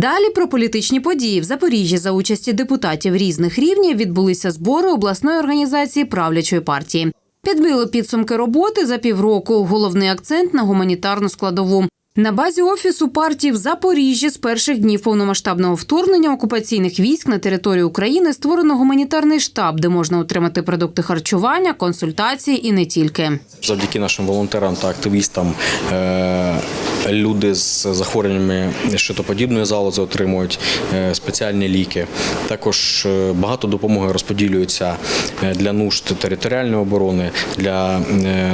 Далі про політичні події в Запоріжжі за участі депутатів різних рівнів відбулися збори обласної організації правлячої партії. Підбили підсумки роботи за півроку. Головний акцент на гуманітарну складову. На базі офісу партії в Запоріжжі з перших днів повномасштабного вторгнення окупаційних військ на територію України створено гуманітарний штаб, де можна отримати продукти харчування, консультації і не тільки. Завдяки нашим волонтерам та активістам е, люди з захворюваннями щитоподібної залози отримують е, спеціальні ліки. Також е, багато допомоги розподілюється е, для нужд територіальної оборони, для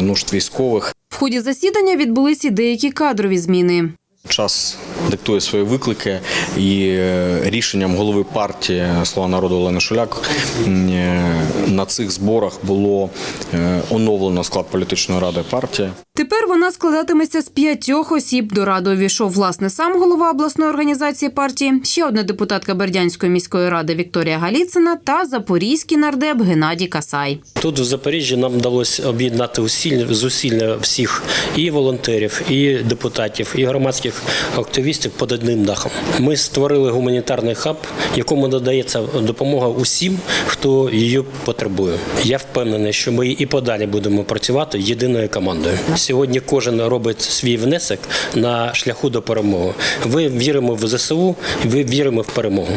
нужд військових. В ході засідання відбулись і деякі кадрові зміни. Час диктує свої виклики, і е, рішенням голови партії Слова народу Олени Шуляк е, на цих зборах було е, оновлено склад політичної ради партії. Тепер вона складатиметься з п'ятьох осіб. До ради увійшов власне сам голова обласної організації партії, ще одна депутатка Бердянської міської ради Вікторія Галіцина та запорізький нардеп Геннадій Касай. Тут в Запоріжжі нам вдалося об'єднати зусилля всіх і волонтерів, і депутатів, і громадських активістів під одним дахом. Ми створили гуманітарний хаб, якому надається допомога усім, хто її потребує. Я впевнений, що ми і подалі будемо працювати єдиною командою. Сьогодні кожен робить свій внесок на шляху до перемоги. Ви віримо в ЗСУ, ви віримо в перемогу.